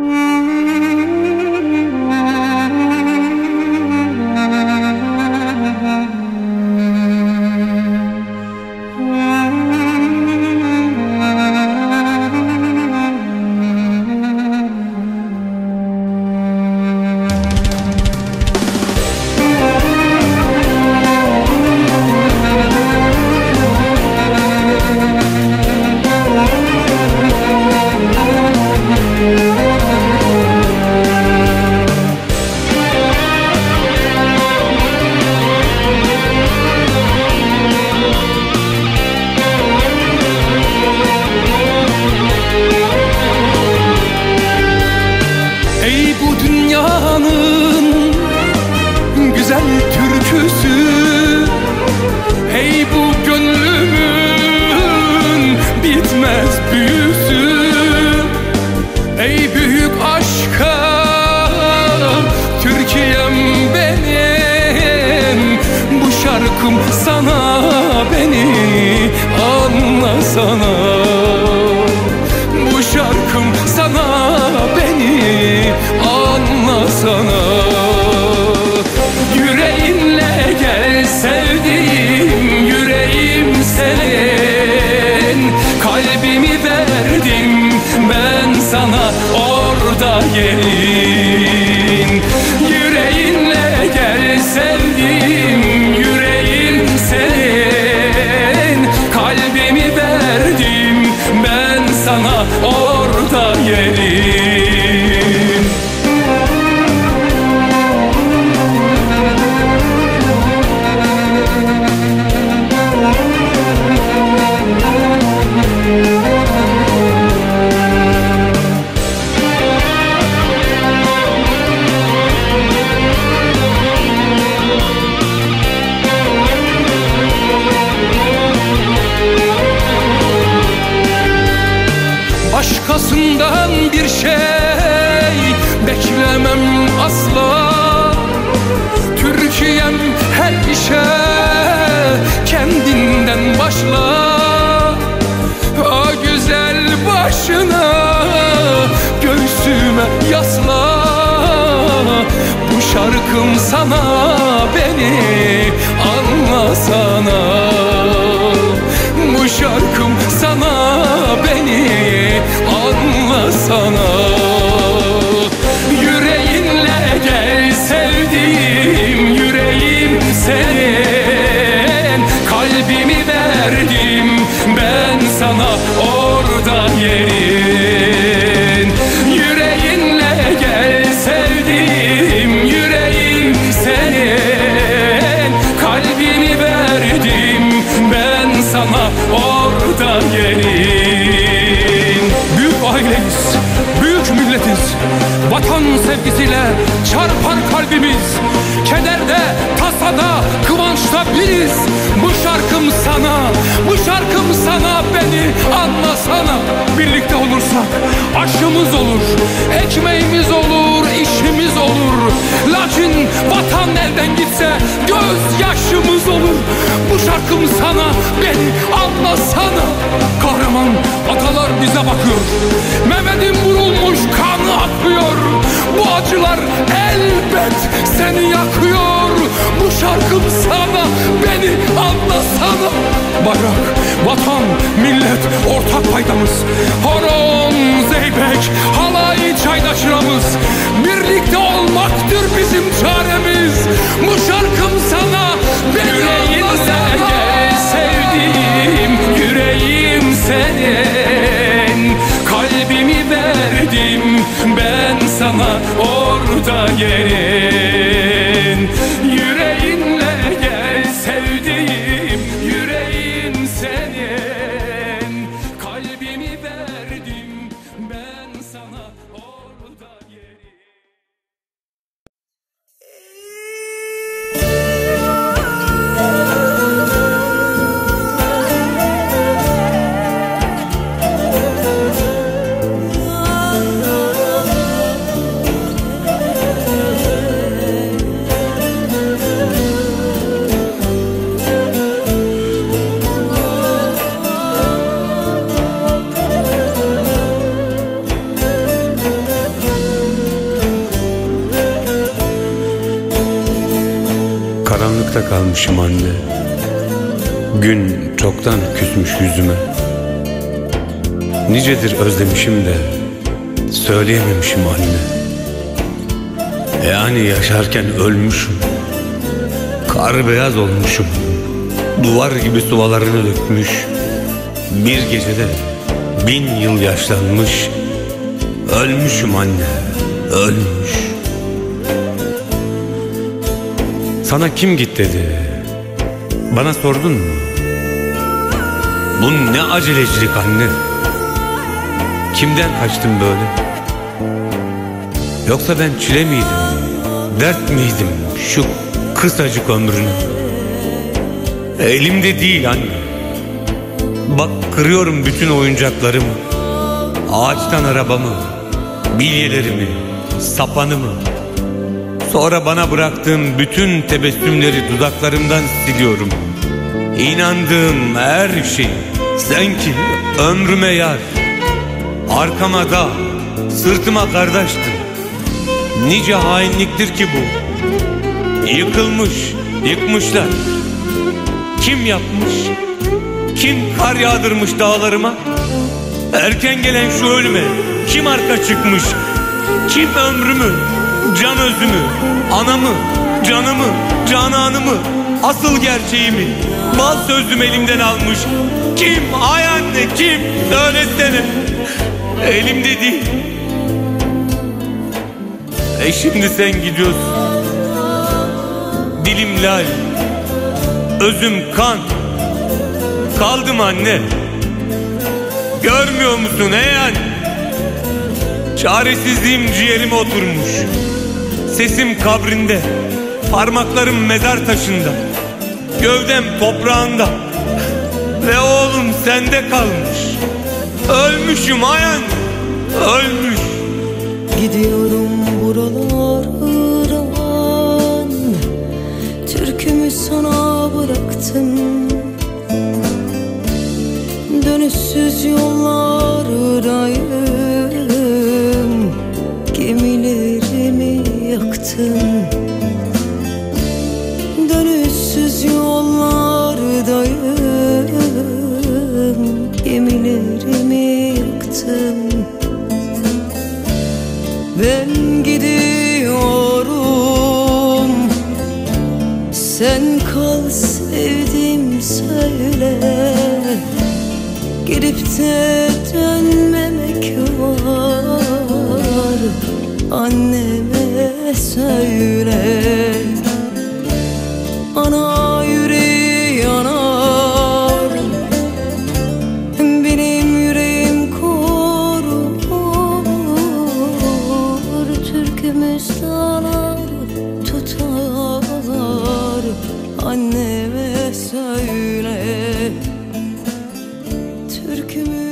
Ey Bu şarkım sana beni anlasana Başkasından bir şey beklemem asla. Türkiye'm her işe kendinden başla. O güzel başına göğsüme yasla. Bu şarkım sana beni anlasana Bu şarkım sana beni anlasana Yüreğinle gel sevdiğim yüreğim senin. Kalbimi verdim ben sana orada yerin Vatan sevgisiyle çarpar kalbimiz. Kederde, tasada, kıvançta biriz. Bu şarkım sana, bu şarkım sana beni anlasana. Birlikte olursak aşımız olur, ekmeğimiz olur, işimiz olur. Lakin vatan elden gitse gözyaşımız olur. Bu şarkım sana beni anlasana. Kahraman atalar bize bakıyor. Mehmet'in çaydaşıramız Birlikte olmaktır bizim çaremiz. Bu şarkım sana anlasana gel sevdiğim yüreğim senin. Kalbimi verdim ben sana orada yerin uzakta kalmışım anne. Gün çoktan küsmüş yüzüme. Nicedir özlemişim de Söyleyememişim anne. Yani yaşarken ölmüşüm. Kar beyaz olmuşum. Duvar gibi suvalarını dökmüş. Bir gecede bin yıl yaşlanmış. Ölmüşüm anne Ölmüş Sana kim git dedi? Bana sordun mu? Bu ne acelecilik anne? Kimden kaçtım böyle? Yoksa ben çile miydim Dert miydim şu kısacık ömrünü Elimde değil anne. Bak kırıyorum bütün oyuncaklarımı. Ağaçtan arabamı Bilyelerimi Sapanımı Sonra bana bıraktığın bütün tebessümleri dudaklarımdan siliyorum. İnandığım her şey Sen ki ömrüme yar. Arkama da Sırtıma kardeştin Nice hainliktir ki bu. Yıkılmış Yıkmışlar. Kim yapmış? Kim kar yağdırmış dağlarıma? Erken gelen şu ölüme Kim arka çıkmış? Kim ömrümü Can özümü Anamı Canımı Cananımı Asıl gerçeğimi Mal sözüm elimden almış Kim? Ay anne kim? Söylesene. Elimde değil. E şimdi sen gidiyorsun. Dilim lal Özüm kan. Kaldım anne. Görmüyor musun ey anne? Çaresizliğim ciğerime oturmuş Sesim kabrinde Parmaklarım mezar taşında Gövdem toprağında. Ve oğlum sende kalmış Ölmüşüm ayan Ölmüş. Gidiyorum buralardan Türkümü sana bıraktım. Dönüşsüz yollardayım ben gidiyorum. Sen kal sevdim söyle. Gidip de dönmemek var. Anneme söyle yanar tutar Anneme söyle Türkümü